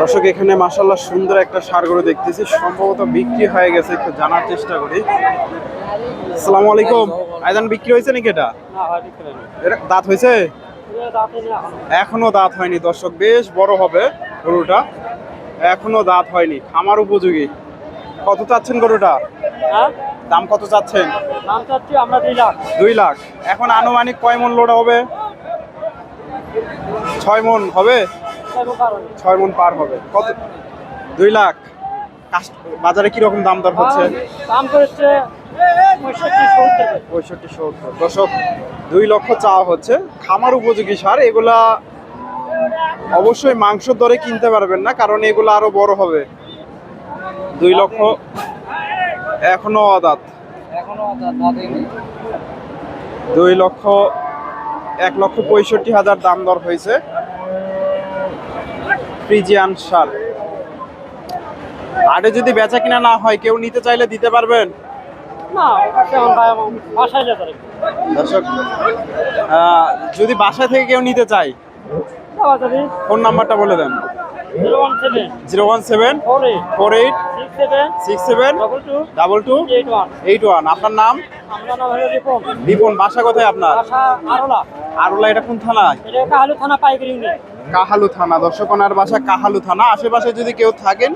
দর্শক এখানে মাসাল্লাহ সুন্দর একটা সার গরু দেখতেছি। সম্ভবত বিক্রি হয়ে গেছে একটু জানার চেষ্টা করি। আসসালামু আলাইকুম। আইদান বিক্রি হয়েছে নাকি এটা? এটা দাঁত হয়েছে? এখনও দাঁত হয়নি দর্শক বেশ বড় হবে গরুটা। এখনও দাঁত হয়নি। খামার উপযোগী। কত চাচ্ছেন গরুটা? দাম কত চাচ্ছেন? নাম চাচ্ছি আমরা দুই লাখ। দুই লাখ। এখন আনুমানিক কয় মন লোড হবে? ছয় মন হবে? ছয় মন পার হবে। কত? দুই লাখ। বাজারে কি রকম দাম দর হচ্ছে? দাম করেছে পঁয়ষট্টি সত্তর। দশক দুই লক্ষ চাওয়া হচ্ছে। খামার উপযোগী সার এগুলা অবশ্যই মাংসর দরে কিনতে পারবেন না কারণ এগুলো আরও বড় হবে। দুই লক্ষ এখনও অদাত দুই লক্ষ এক লক্ষ পঁয়ষট্টি হাজার দাম দর হয়েছে। ফ্রিজিয়ান সার আরে যদি বেচা কিনা না হয় কেউ নিতে চাইলে দিতে পারবেন? দর্শক যদি বাসা থেকে কেউ নিতে চায় ফোন নাম্বারটা বলে দেন। Zero one seven. Four eight. Six seven. Double two. Eight one. আপনার নাম? রিপন। বাসা কোথায় আপনার? আরোলা। এটা কোন থানায় থানা পাইকারি কাহালু থানা। দর্শক ওনার বাসা কাহালু থানা। আশেপাশে যদি কেউ থাকেন,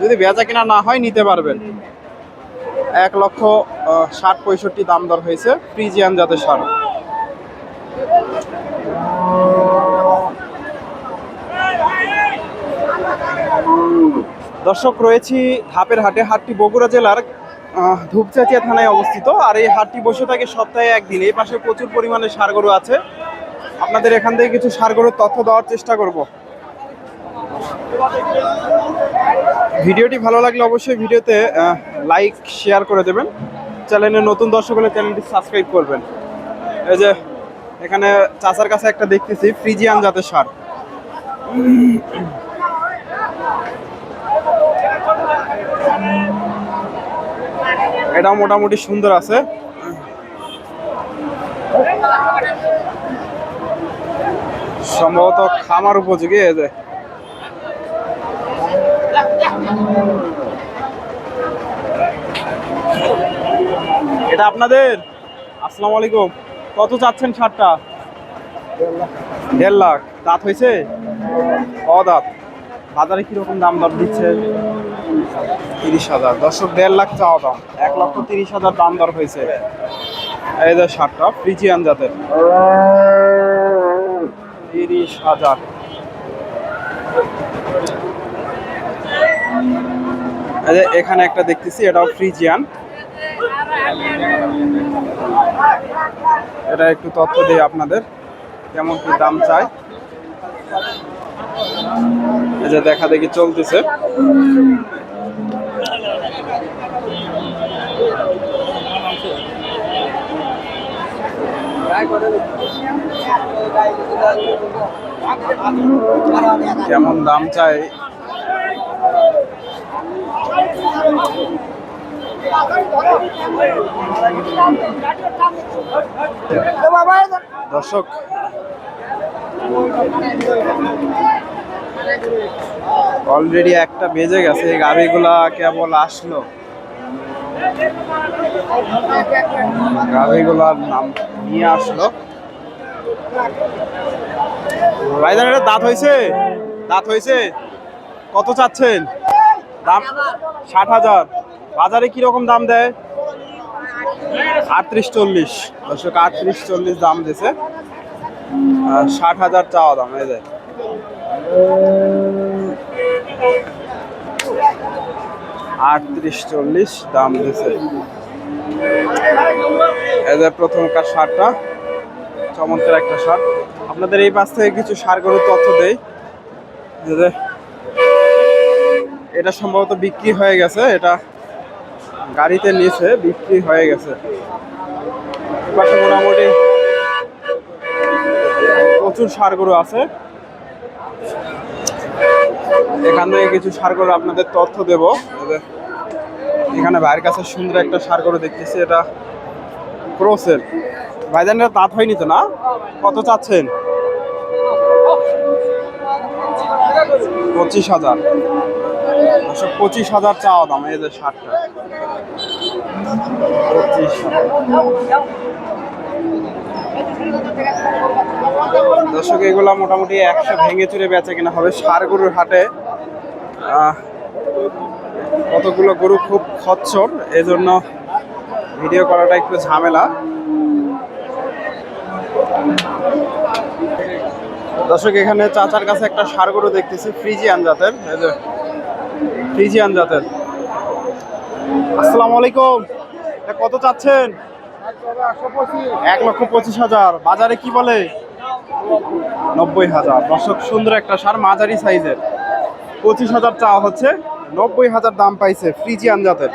যদি বেচা কিনা না হয়, নিতে পারবেন। এক লক্ষ ষাট পঁয়ষট্টি দাম দর হয়েছে ফ্রিজিয়ান জাতের সার। দর্শক, রয়েছি ধাপের হাটে। হাটটি বগুড়া জেলার ধূপচাচিয়া থানায় অবস্থিত। আর এই হাটটি বসে থাকে সপ্তাহে একদিন। এই পাশে প্রচুর পরিমাণে সার গরু আছে। আপনাদের এখান থেকে কিছু সার গরুর তথ্য দেওয়ার চেষ্টা করব। ভিডিওটি ভালো লাগলে অবশ্যই ভিডিওতে লাইক শেয়ার করে দেবেন। চ্যানেলে নতুন দর্শক হলে চ্যানেলটি সাবস্ক্রাইব করবেন। এই যে, এখানে চাচার কাছে একটা দেখতেছি, ফ্রিজিয়ান জাতের সার। এটাও মোটামুটি সুন্দর আছে। সম্ভবত খামার উপযোগী যে এটা আপনাদের? আসসালামু আলাইকুম। কত চাচ্ছেন সারটা? দেড় লাখ। দাঁত হয়েছে? ও দাঁত বাজারে কীরকম দাম দর দিচ্ছে? তিরিশ হাজার। দর্শক দেড় লাখ চাওয়া দাম। এক লক্ষ তিরিশ হাজার দাম দর হয়েছে। এই যে সারটা ফ্রিজিয়ান জাতের। তিরিশ হাজার। এখানে একটা দেখতেছি, এটাও ফ্রিজিয়ান। এটা একটু তথ্য দিই আপনাদের, কেমন কি দাম চাই। এই যে দেখা দেখি চলতেছে। কেমন দাম চাই? দর্শক অলরেডি একটা বেজে গেছে, এই গাভিগুলা কেবল আসলো। গাড়িগুলার নাম নিয়ে আসলো। ভাইজান, এটা দাঁত হয়েছে? দাঁত হয়েছে? কত চাচ্ছেন? দাম ষাট হাজার। বাজারে কীরকম দাম দেয়? আটত্রিশ চল্লিশ। দর্শক, আটত্রিশ চল্লিশ দাম আর ষাট হাজার চাওয়া দাম, এই যে। আটত্রিশ চল্লিশ দাম দিছে এই যে প্রথমকার সারটা চমৎকার একটা সার। আপনাদের এই পাশ থেকে কিছু সার গরুর তথ্য দেই। এটা সম্ভবত বিক্রি হয়ে গেছে, এটা গাড়িতে নিয়েছে বিক্রি হয়ে গেছে। মোটামুটি প্রচুর সার গরু আছে। এখান থেকে কিছু সার গরু আপনাদের তথ্য দেব। এখানে ভাইয়ের কাছে সুন্দর একটা সার গরু দেখতেছি, এটা ক্রোসের ভাইজানের দাঁত হয়নি তো না? কত চাচ্ছেন? পঁচিশ হাজার। দর্শক, পঁচিশ হাজার চাওয়া দাম, এই যে শার্টটা পঁচিশ দর্শক, এগুলা মোটামুটি একশো ভেঙে চুরে বেচে কিনা হবে সার গরুর হাটে। কতগুলো গরু খুব খচ্ছর এই জন্য ভিডিও করাটা একটু ঝামেলা। দর্শক, এখানে চাচার কাছে একটা সার গরু দেখতেছি, ফ্রিজিয়ান জাতের। এই যে, ফ্রিজিয়ান জাতের। আসসালামু আলাইকুম। কত চাচ্ছেন? এক লক্ষ পঁচিশ হাজার। বাজারে কি বলে? নব্বই হাজার। দর্শক, সুন্দর একটা সার, মাঝারি সাইজের। পঁচিশ হাজার চাওয়া হচ্ছে, নব্বই হাজার দাম পাইছে ফ্রিজিয়ান জাতের।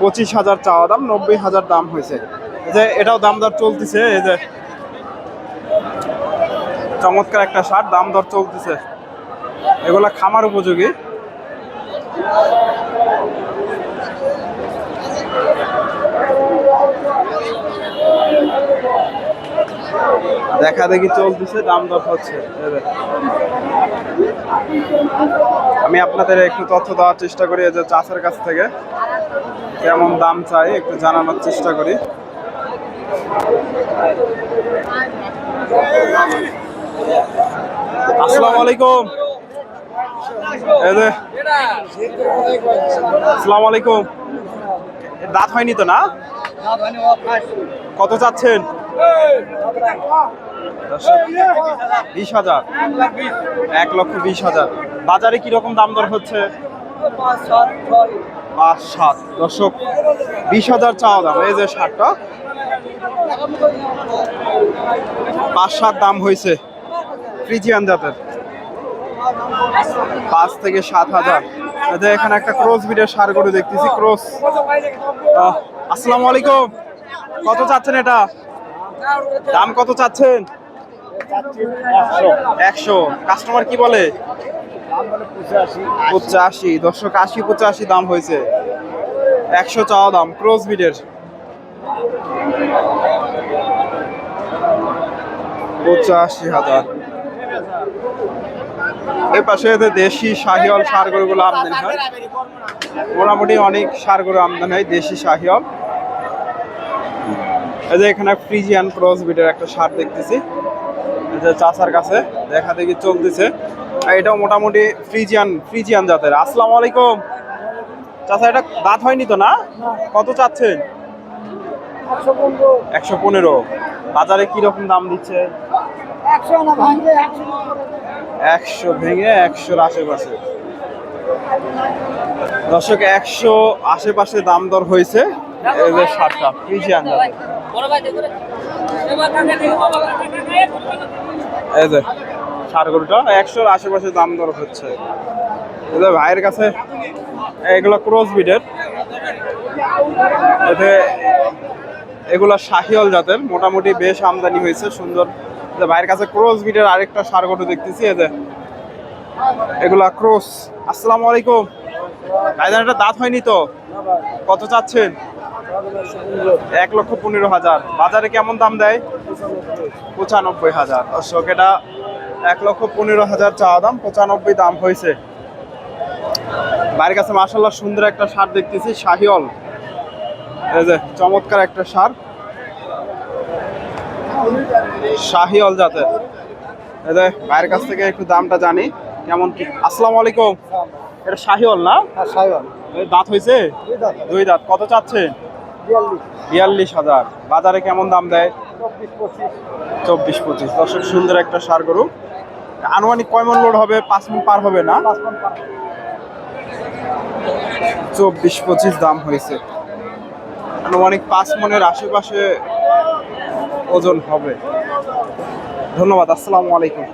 পঁচিশ হাজার চাওয়া দাম, নব্বই হাজার দাম হয়েছে। যে এটাও দাম দর চলতেছে, এই যে চমৎকার একটা সার, দাম দর চলতেছে। এগুলা খামার উপযোগী। দেখা দেখি চলতেছে, দাম দর হচ্ছে। আমি আপনাদের একটু তথ্য দেওয়ার চেষ্টা করি যে চাষের কাছ থেকে। কেমন দাম চাই, একটু জানানোর চেষ্টা করি। আসসালামু আলাইকুম। আসসালামু আলাইকুম। দাঁত হয়নি তো না? কত চাচ্ছেন? বিশ হাজার। এক লক্ষ বিশ হাজার। বাজারে কীরকম দাম দর হচ্ছে? পাঁচ, সাত। দর্শক, বিশ হাজার চাওয়া দাম। এই যে শার্টটা পাঁচ, সাত দাম হয়েছে ফ্রিজিয়ান জাতের। পাঁচ থেকে সাত হাজার। এখানে একটা ক্রস বিডের সার গরু দেখতেছি, ক্রস। আসসালামু আলাইকুম। কত চাচ্ছেন এটা? দাম কত চাচ্ছেন? একশো। কাস্টমার কি বলে? পঁচাশি। দর্শক, আশি, পঁচাশি দাম হয়েছে। একশো চাওয়া দাম ক্রস বিডের। পঁচাশি হাজার। এর পাশে দেশি শাহিওয়াল সার গরুগুলো আমদানি হয়। মোটামুটি অনেক সার গরু আমদানি হয় দেশি শাহিওয়াল। এই যে এখানে ফ্রিজিয়ান ক্রস বিটের একটা সার দেখতেছি। যে চাচার কাছে দেখা দেখি চলতেছে। এটাও মোটামুটি ফ্রিজিয়ান ফ্রিজিয়ান জাতের। আসসালামু আলাইকুম। চাচা, এটা দাঁত হয়নি তো না? কত চাচ্ছেন? একশো পনেরো। বাজারে কীরকম দাম দিচ্ছে? একশো ভেঙে একশোর আশেপাশে। দর্শক, একশো আশেপাশে দাম দর হয়েছে। যে সারটা ফ্রিজিয়ান জাতের। এই যে একশোর আশেপাশে দাম দর হচ্ছে। যে ভাইয়ের কাছে এগুলো ক্রস বিডের এতে এগুলো শাহিওল জাতের, মোটামুটি বেশ আমদানি হয়েছে, সুন্দর। ভাইয়ের কাছে ক্রস বিডের আরেকটা সার দেখতেছি যে। এগুলা ক্রস আসসালামু আলাইকুম। ভাইজান, এটা দাঁত হয়নি তো? কত চাচ্ছেন? এক লক্ষ পনেরো হাজার। বাজারে কেমন দাম দেয়? পঁচানব্বই হাজার। দর্শক এটা এক লক্ষ পনেরো হাজার চাওয়া দাম পঁচানব্বই দাম হয়েছে। বাড়ির কাছে মাসাল্লাহ সুন্দর একটা সার দেখতেছি শাহিওল এই যে চমৎকার একটা সার। শাহিওল জাতের। এই যে ভাইয়ের কাছ থেকে একটু দামটা জানি কেমন কি? আসসালামু আলাইকুম। এটা শাহিওল না? এই দাঁত হয়েছে? দুই দাঁত। কত চাচ্ছেন? বিয়াল্লিশ। হাজার। বাজারে কেমন দাম দেয়? চব্বিশ পঁচিশ। দর্শক সুন্দর একটা সার গরু। আনুমানিক কয় মন লোড হবে? পাঁচ মন পার হবে না? চব্বিশ পঁচিশ দাম হয়েছে। আনুমানিক পাঁচ মনের আশেপাশে ওজন হবে। ধন্যবাদ আসসালামু আলাইকুম।